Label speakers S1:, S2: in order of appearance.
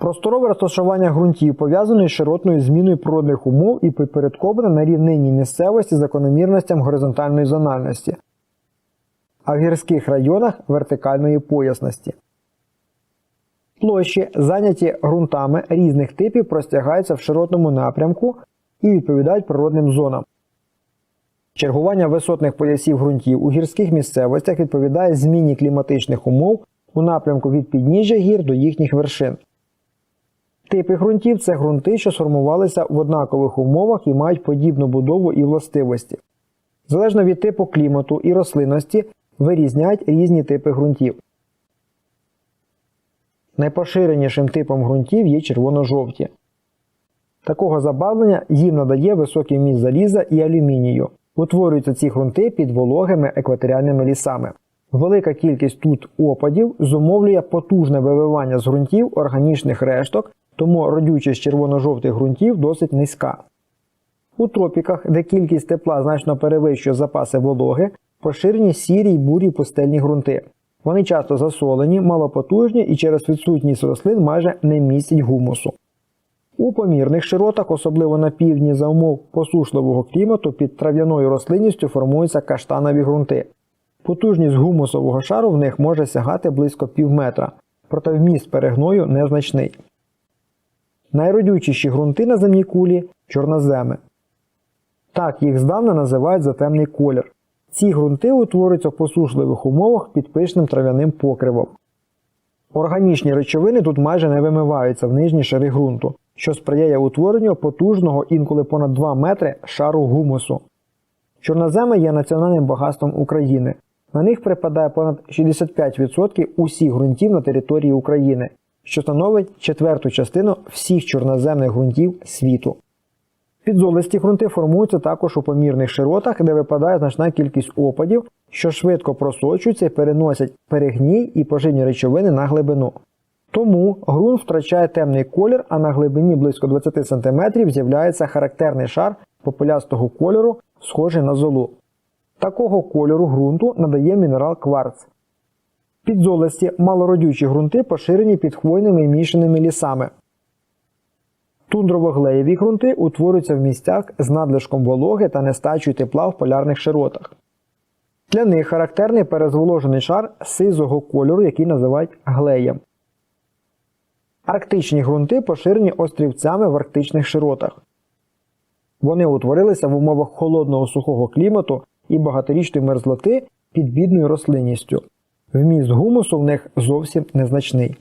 S1: Просторове розташування ґрунтів пов'язане з широтною зміною природних умов і підпорядковане на рівнині місцевості закономірностям горизонтальної зональності, а в гірських районах вертикальної поясності. Площі, зайняті ґрунтами різних типів, простягаються в широтному напрямку і відповідають природним зонам. Чергування висотних поясів ґрунтів у гірських місцевостях відповідає зміні кліматичних умов у напрямку від підніжжя гір до їхніх вершин. Типи ґрунтів це ґрунти, що сформувалися в однакових умовах і мають подібну будову і властивості. Залежно від типу клімату і рослинності вирізняють різні типи ґрунтів. Найпоширенішим типом ґрунтів є червоно-жовті. Такого забавлення їм надає високий вміст заліза і алюмінію. Утворюються ці ґрунти під вологими екваторіальними лісами. Велика кількість тут опадів зумовлює потужне вививання з ґрунтів органічних решток, тому родючість червоно-жовтих ґрунтів досить низька. У тропіках, де кількість тепла значно перевищує запаси вологи, поширені сірі й бурі пустельні ґрунти. Вони часто засолені, малопотужні і через відсутність рослин майже не містять гумусу. У помірних широтах, особливо на півдні за умов посушливого клімату, під трав'яною рослинністю формуються каштанові ґрунти. Потужність гумусового шару в них може сягати близько пів метра, проте вміст перегною незначний. Найродючіші ґрунти на земній кулі чорноземи. Так їх здавна називають за темний колір. Ці ґрунти утворюються в посушливих умовах під пишним трав'яним покривом. Органічні речовини тут майже не вимиваються в нижні шари ґрунту, що сприяє утворенню потужного інколи понад 2 метри шару гумусу. Чорноземи є національним багатством України. На них припадає понад 65% усіх ґрунтів на території України, що становить четверту частину всіх чорноземних ґрунтів світу. Підзолисті ґрунти формуються також у помірних широтах, де випадає значна кількість опадів, що швидко просочуються і переносять перегній і поживні речовини на глибину. Тому ґрунт втрачає темний колір, а на глибині близько 20 см з'являється характерний шар попелястого кольору, схожий на золу. Такого кольору ґрунту надає мінерал кварц. Підзолисті малородючі ґрунти поширені під хвойними і мішаними лісами. Тундрово-глеєві ґрунти утворюються в місцях з надлишком вологи та нестачою тепла в полярних широтах. Для них характерний перезволожений шар сизого кольору, який називають глеєм. Арктичні ґрунти поширені острівцями в арктичних широтах. Вони утворилися в умовах холодного сухого клімату і багаторічної мерзлоти під бідною рослинністю. Вміст гумусу в них зовсім незначний.